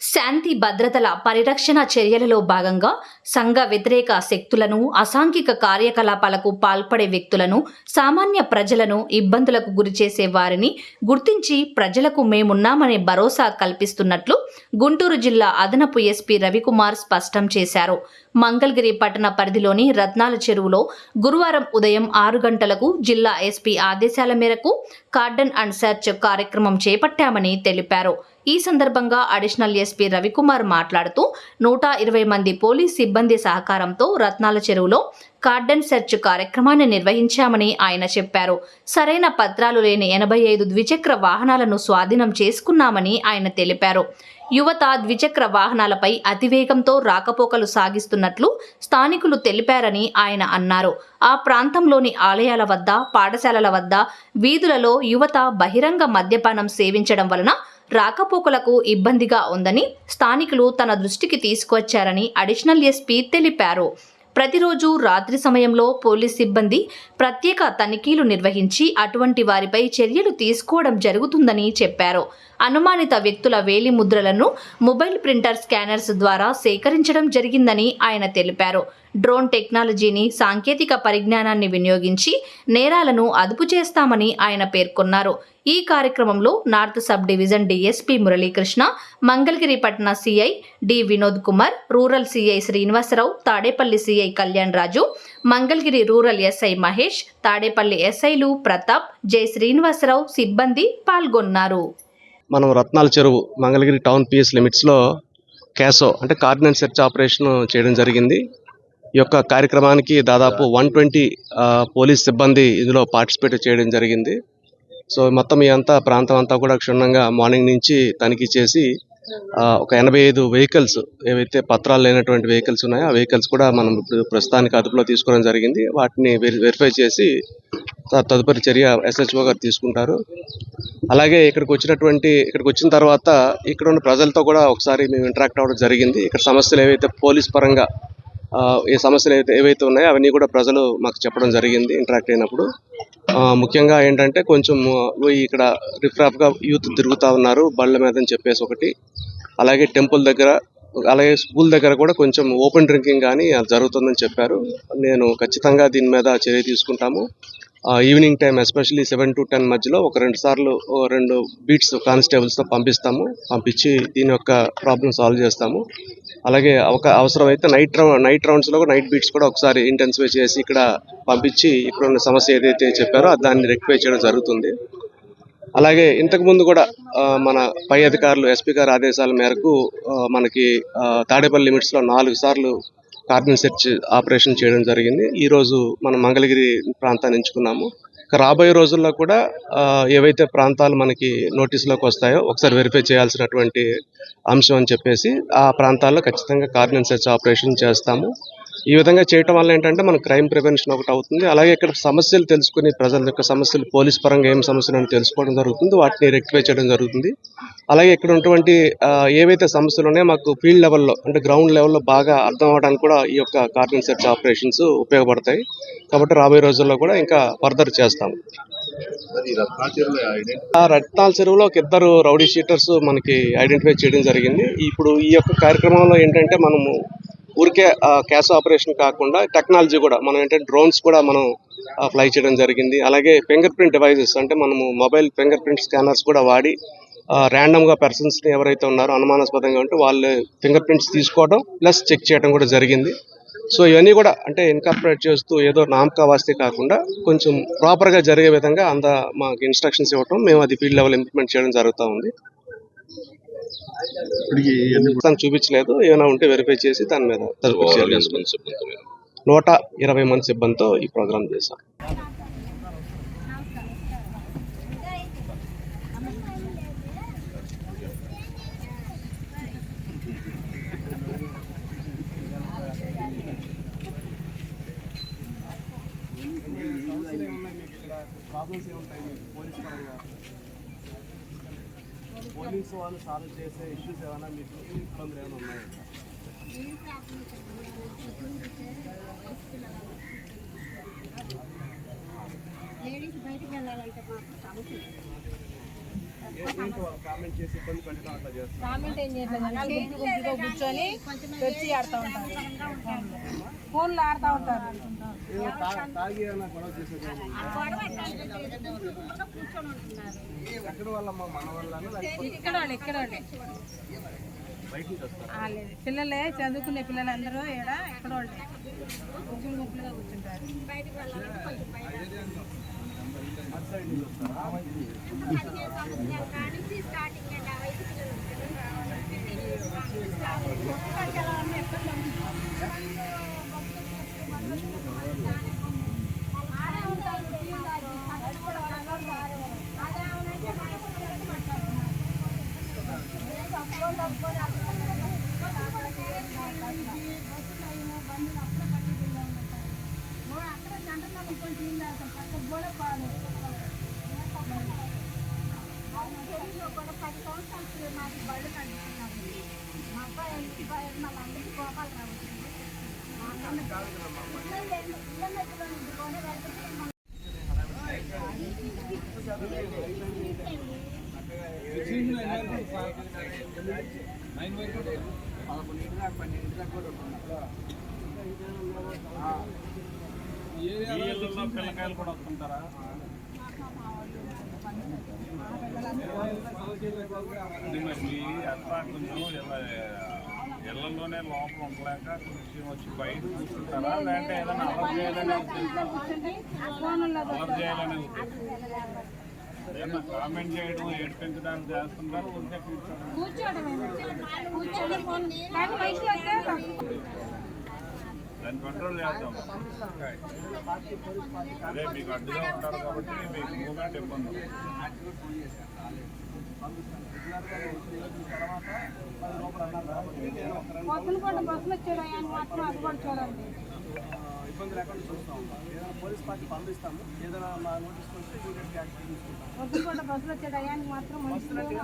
శాంతి భద్రతల పరిరక్షణ చర్యలలో భాగంగా సంఘ వ్యతిరేక శక్తులను అసాంఘిక కార్యకలాపాలకు పాల్పడే వ్యక్తులను సామాన్య ప్రజలను ఇబ్బందులకు గురిచేసే వారిని గుర్తించి ప్రజలకు మేమున్నామనే భరోసా కల్పిస్తున్నట్లు గుంటూరు జిల్లా అదనపు ఎస్పీ రవికుమార్ స్పష్టం చేశారు. మంగళగిరి పట్టణ పరిధిలోని రత్నాల చెరువులో గురువారం ఉదయం ఆరు గంటలకు జిల్లా ఎస్పీ ఆదేశాల మేరకు కార్డన్ అండ్ సెర్చ్ కార్యక్రమం చేపట్టామని తెలిపారు. ఈ సందర్భంగా అడిషనల్ ఎస్పీ రవికుమార్ మాట్లాడుతూ నూట ఇరవై మంది పోలీస్ సిబ్బంది సహకారంతో రత్నాల చెరువులో కార్డన్ సెర్చ్ కార్యక్రమాన్ని నిర్వహించామని ఆయన చెప్పారు. సరైన పత్రాలు లేని ఎనభై ఐదు ద్విచక్ర వాహనాలను స్వాధీనం చేసుకున్నామని ఆయన తెలిపారు. యువత ద్విచక్ర వాహనాలపై అతివేగంతో రాకపోకలు సాగిస్తున్నట్లు స్థానికులు తెలిపారని ఆయన అన్నారు. ఆ ప్రాంతంలోని ఆలయాల వద్ద పాఠశాలల వద్ద వీధులలో యువత బహిరంగ మద్యపానం సేవించడం వలన రాకపోకలకు ఇబ్బందిగా ఉందని స్థానికులు తన దృష్టికి తీసుకువచ్చారని అడిషనల్ ఎస్పీ తెలిపారు. ప్రతిరోజు రాత్రి సమయంలో పోలీస్ సిబ్బంది ప్రత్యేక తనిఖీలు నిర్వహించి అటువంటి వారిపై చర్యలు తీసుకోవడం జరుగుతుందని చెప్పారు. అనుమానిత వ్యక్తుల వేలి ముద్రలను మొబైల్ ప్రింటర్ స్కానర్స్ ద్వారా సేకరించడం జరిగిందని ఆయన తెలిపారు. డ్రోన్ టెక్నాలజీని సాంకేతిక పరిజ్ఞానాన్ని వినియోగించి నేరాలను అదుపు చేస్తామని ఆయన పేర్కొన్నారు. ఈ కార్యక్రమంలో north sub division DSP Muralikrishna Mangalagiri పట్న CI D Vinod Kumar rural CI Srinivasarao Tadepalli CI Kalyan Raju Mangalagiri rural SI Mahesh Tadepalli ఎస్ఐలు ప్రతాప్ జె శ్రీనివాసరావు సిబ్బంది పాల్గొన్నారు. మనం రత్నాల చెరువు మంగళగిరి టౌన్ పిఎస్ లిమిట్స్లో క్యాసో అంటే కార్డినెన్స్ సెర్చ్ ఆపరేషన్ చేయడం జరిగింది. ఈ యొక్క కార్యక్రమానికి దాదాపు వన్ ట్వంటీ పోలీస్ సిబ్బంది ఇందులో పార్టిసిపేట్ చేయడం జరిగింది. సో మొత్తం ఈ అంతా ప్రాంతం అంతా కూడా క్షుణ్ణంగా మార్నింగ్ నుంచి తనిఖీ చేసి ఒక ఎనభై ఐదు వెహికల్స్ ఏవైతే పత్రాలు లేనటువంటి వెహికల్స్ ఉన్నాయో ఆ వెహికల్స్ కూడా మనం ఇప్పుడు ప్రస్తుతానికి అదుపులో తీసుకోవడం జరిగింది. వాటిని వెరి- వెరిఫై చేసి త- తదుపరి చర్య ఎస్హెచ్ఓ గారు తీసుకుంటారు. అలాగే ఇక్కడికి వచ్చినటువంటి ఇక్కడికి వచ్చిన తర్వాత ఇక్కడ ఉన్న ప్రజలతో కూడా ఒకసారి మేము ఇంటరాక్ట్ అవ్వడం జరిగింది. ఇక్కడ సమస్యలు ఏవైతే పోలీస్ పరంగా ఏ సమస్యలు ఏవైతే ఏవైతే ఉన్నాయో అవన్నీ కూడా ప్రజలు మాకు చెప్పడం జరిగింది ఇంటరాక్ట్ అయినప్పుడు. ముఖ్యంగా ఏంటంటే కొంచెం ఇక్కడ రిఫ్రాఫ్గా యూత్ తిరుగుతూ ఉన్నారు బళ్ళ మీద అని చెప్పేసి ఒకటి. అలాగే టెంపుల్ దగ్గర అలాగే స్కూల్ దగ్గర కూడా కొంచెం ఓపెన్ డ్రింకింగ్ కానీ అది జరుగుతుందని చెప్పారు. నేను ఖచ్చితంగా దీని మీద చర్య తీసుకుంటాము. Evening time especially seven to ten మధ్యలో ఒక రెండు సార్లు రెండు బీట్స్ కానిస్టేబుల్స్తో పంపిస్తాము. పంపించి దీని యొక్క ప్రాబ్లం సాల్వ్ చేస్తాము. అలాగే ఒక అవసరమైతే నైట్ రౌండ్ నైట్ రౌండ్స్లో నైట్ బీట్స్ కూడా ఒకసారి ఇంటెన్సిఫై చేసి ఇక్కడ పంపించి ఇప్పుడున్న సమస్య ఏదైతే చెప్పారో దాన్ని రెక్టిఫై చేయడం జరుగుతుంది. అలాగే ఇంతకుముందు కూడా మన పై అధికారులు ఎస్పీ గారి ఆదేశాల మేరకు మనకి తాడేపల్లి లిమిట్స్లో నాలుగు సార్లు కార్బన్ సెర్చ్ ఆపరేషన్ చేయడం జరిగింది. ఈరోజు మనం మంగళగిరి ప్రాంతాన్ని ఎంచుకున్నాము. రాబోయే రోజుల్లో కూడా ఏవైతే ప్రాంతాలు మనకి నోటీసులోకి వస్తాయో ఒకసారి వెరిఫై చేయాల్సినటువంటి అంశం అని చెప్పేసి ఆ ప్రాంతాల్లో ఖచ్చితంగా కార్బన్ సెర్చ్ ఆపరేషన్ చేస్తాము. ఈ విధంగా చేయటం వల్ల ఏంటంటే మన క్రైమ్ ప్రివెన్షన్ ఒకటి అవుతుంది. అలాగే ఇక్కడ సమస్యలు తెలుసుకుని ప్రజల యొక్క సమస్యలు పోలీస్ పరంగా ఏం సమస్యలు అని తెలుసుకోవడం జరుగుతుంది. వాటిని రెక్టిఫై చేయడం జరుగుతుంది. అలాగే ఇక్కడ ఉన్నటువంటి ఏవైతే సమస్యలు ఉన్నాయో మాకు ఫీల్డ్ లెవెల్లో అంటే గ్రౌండ్ లెవెల్లో బాగా అర్థం అవడానికి కూడా ఈ యొక్క కార్బన్ సెర్చ్ ఆపరేషన్స్ ఉపయోగపడతాయి. కాబట్టి రాబోయే రోజుల్లో కూడా ఇంకా ఫర్దర్ చేస్తాం ఆ రత్నాల చెరువులో ఒక ఇద్దరు రౌడీ షీటర్స్ మనకి ఐడెంటిఫై చేయడం జరిగింది. ఇప్పుడు ఈ యొక్క కార్యక్రమంలో ఏంటంటే మనము ఊరికే క్యాష్ ఆపరేషన్ కాకుండా టెక్నాలజీ కూడా మనం ఏంటంటే డ్రోన్స్ కూడా మనం ఫ్లై చేయడం జరిగింది. అలాగే ఫింగర్ ప్రింట్ డివైజెస్ అంటే మనము మొబైల్ ఫింగర్ ప్రింట్ స్కానర్స్ కూడా వాడి ర్యాండమ్గా ఎవరైతే ఉన్నారో అనుమానాస్పదంగా ఉంటే వాళ్ళు ఫింగర్ ప్రింట్స్ తీసుకోవడం ప్లస్ చెక్ చేయడం కూడా జరిగింది. సో ఇవన్నీ కూడా అంటే ఇన్కార్పొరేట్ చేస్తూ ఏదో నామకా వాస్తే కాకుండా కొంచెం ప్రాపర్గా జరిగే విధంగా అంత మాకు ఇన్స్ట్రక్షన్స్ ఇవ్వటం మేము అది ఫీల్డ్ లెవెల్ ఇంప్లిమెంట్ చేయడం జరుగుతూ ఉంది. చూపించలేదు. ఏమైనా ఉంటే వెరిఫై చేసి దాని మీద. నూట ఇరవై మంది సిబ్బందితో ఈ ప్రోగ్రామ్ చేశాం. పోలీసు వాళ్ళు సాల్వ్ చేసే ఇష్యూస్ ఏమైనా మీకు ఇబ్బందులు ఏమైనా ఉన్నాయా? లేడీస్ బయటికి వెళ్ళాలంటే మాకు సమస్య లేదు. ఏంటి వాళ్ళు కామెంట్ చేసి ఇబ్బంది పెట్టడం అట్లా చేస్తారు? కామెంట్ ఏం చేయట్లేదు. జనాలు గుంపు గుంపుగా కూర్చొని తెచ్చి ఆడుతూ ఉంటారు. ఫోన్లో ఆడుతూ ఉంటారు. పిల్లలే చదువుకునే పిల్లలందరూ ఏమైనా గొడవ చేసేది ఎక్కడ వాళ్ళమ్మ ఇక్కడ ఇక్కడ బయట నుంచి వస్తారు వాళ్ళే పిల్లలే చదువుకునే పిల్లలందరూ ఇక్కడ ఇక్కడ వాళ్ళే గుంపులు గుంపులుగా కూర్చుంటారు పిల్లకాయలు కూడా వస్తుంటారా? మీ అట్లా కొంచెం ఇళ్ళలోనే లోపల ఉండలేక కొంచెం వచ్చి బయట కూర్చుంటారా? లేదంటే ఏదైనా అలర్ చేయాలని అలర్ చేయాలనే ఏదైనా కామెంట్ చేయడం ఏడ్పించడానికి చేస్తుంటారు ఉంటే కూర్చోడం. దాన్ని కంట్రోల్ చేద్దాం. అదే మీకు అడ్డుగా ఉంటారు కాబట్టి మీకు మూమెంట్ ఇబ్బంది పొద్దున బస్సులు వచ్చాడు ఆయన మాత్రం అది కూడా చూడండి. ఇబ్బంది లేకుండా చూస్తూ. ఉంటాం ఏదైనా పోలీస్ పార్టీ పంపిస్తాము. ఏదైనా మా నోటీస్కి వస్తే ఇమీడియట్ యాక్షన్ తీసుకుంటాం. పొద్దున పూట బస్సులు వచ్చాడు అయానికి మాత్రం బస్సులు అంటే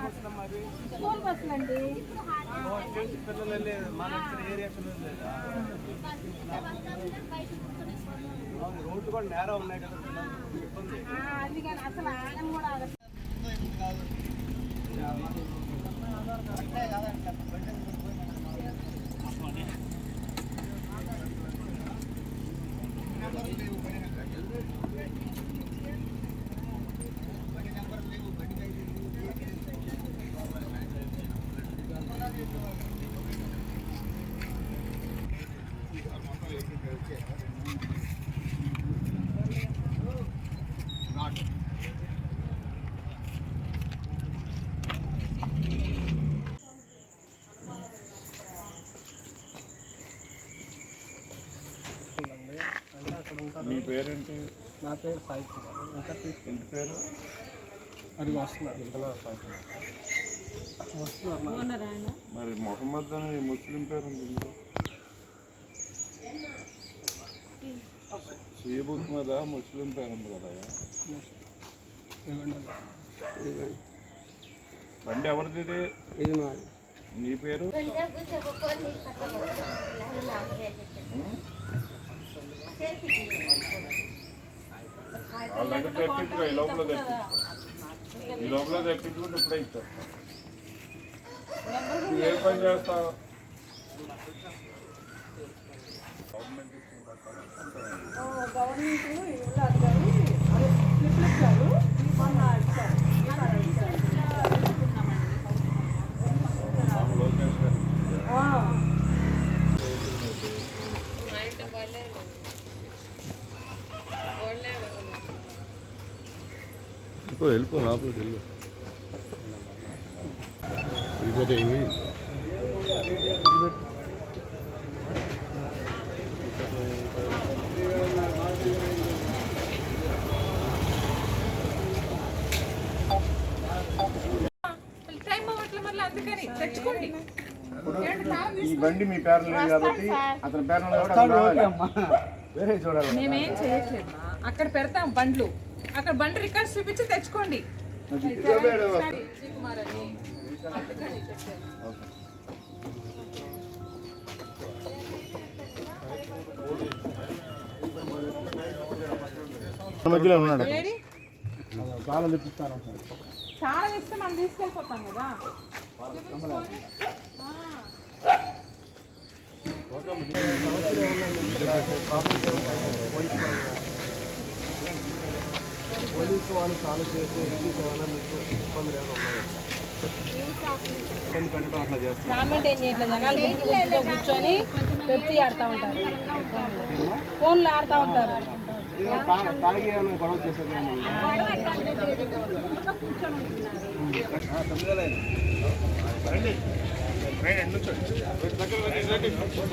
స్కూల్ బస్సులు అండి. ఓ, చేసి పిల్లలు వెళ్ళే మన ఇక్కడ ఏరియా పిల్లలు లేదా రోడ్లు కూడా నేరా ఉన్నాయి కదా ఇబ్బంది పేరేంటి నా పేరు సాయి కుమార్ ఇంకా ఇంటి పేరు? అది వస్తున్నారు ఇంతలో వస్తున్నారు మరి మొహమ్మద్ అని ముస్లిం పేరు ఉంది. షీబుక్ మీద ముస్లిం పేరు ఉంది కదా బండి ఎవరిది ఇది? ఇది నాది నీ పేరు? వాళ్ళ దగ్గర తెప్పించుకో ఈ లోపల తెప్పించుకో. ఈ లోపల తెప్పించుకుంటే ఇప్పుడే ఇచ్చారు నువ్వు ఏ పని చేస్తావు? గవర్నమెంట్ వెళ్ళిపో లోపలికి వెళ్ళు వెళ్ళిపోతే ఏమి ఈ బండి మీ పేరు లేదు కాబట్టి అతని పేరు. వేరే చూడాలి. మేమేం చేయట్లేదు అక్కడ పెడతాం బండ్లు అక్కడ బండి రికార్డ్స్ చూపించి తెచ్చుకోండి. మధ్యలో ఉన్నాడు? చాలా ఇస్తే మనం తీసుకెళ్ళిపోతాం కదా. పోలీసు వాళ్ళు సాల్వ్ చేసే ఇష్యూస్ ఏమైనా మీకు ఇబ్బందులు ఏమైనా ఉన్నాయా? ఇబ్బంది పెట్టడం అట్లా చేస్తారు కూర్చొని పెప్సీ ఆడుతూ ఉంటారు. ఫోన్లో ఆడుతూ ఉంటారు. ఏదో తా- తాగి ఏమైనా గొడవ చేసేది ఏమైనా ఉందా? రండి. రండి నుంచోండి